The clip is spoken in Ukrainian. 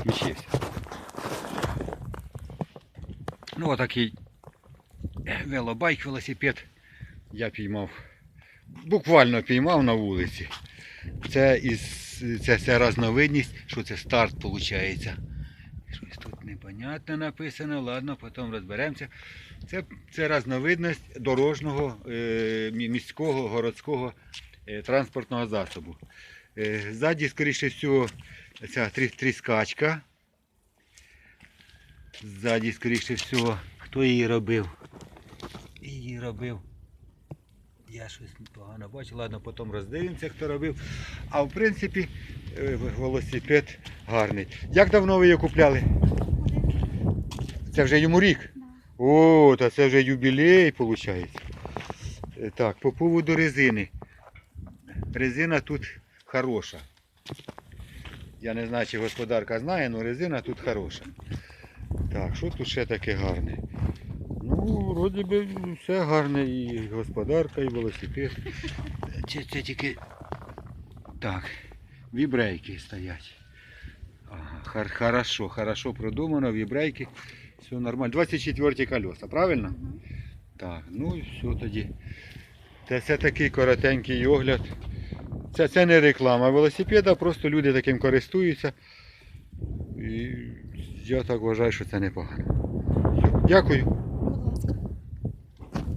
включився. Ну, отакий велобайк, велосипед я піймав. Буквально піймав на вулиці. Це із це, це разновидність, що це старт виходить. Щось тут непонятне написано, ладно, потім розберемося. Це, це разновидність дорожнього, е, міського, городського е, транспортного засобу. Е, ззаді, скоріше всього, ця тріскачка. Ззаді, скоріше всього, хто її робив? Її робив. Я щось погано бачу, ладно, потім роздивимося, хто робив. А в принципі, е, велосипед гарний. Як давно ви його купляли? Це вже йому рік. О, та це вже юбілей, виходить. Так, по поводу резини. Резина тут хороша. Я не знаю, чи господарка знає, але резина тут хороша. Так, що тут ще таке гарне? Ну, вроді би все гарне, і господарка, і велосипед. Це, це тільки. Так, вібрейки стоять. Ага, хорошо, хорошо продумано, вібрейки. Все нормально. 24 колеса, правильно? Так, ну і все тоді. Це, це такий коротенький огляд. Це, це не реклама велосипеда, просто люди таким користуються. І я так вважаю, що це непогано. Дякую.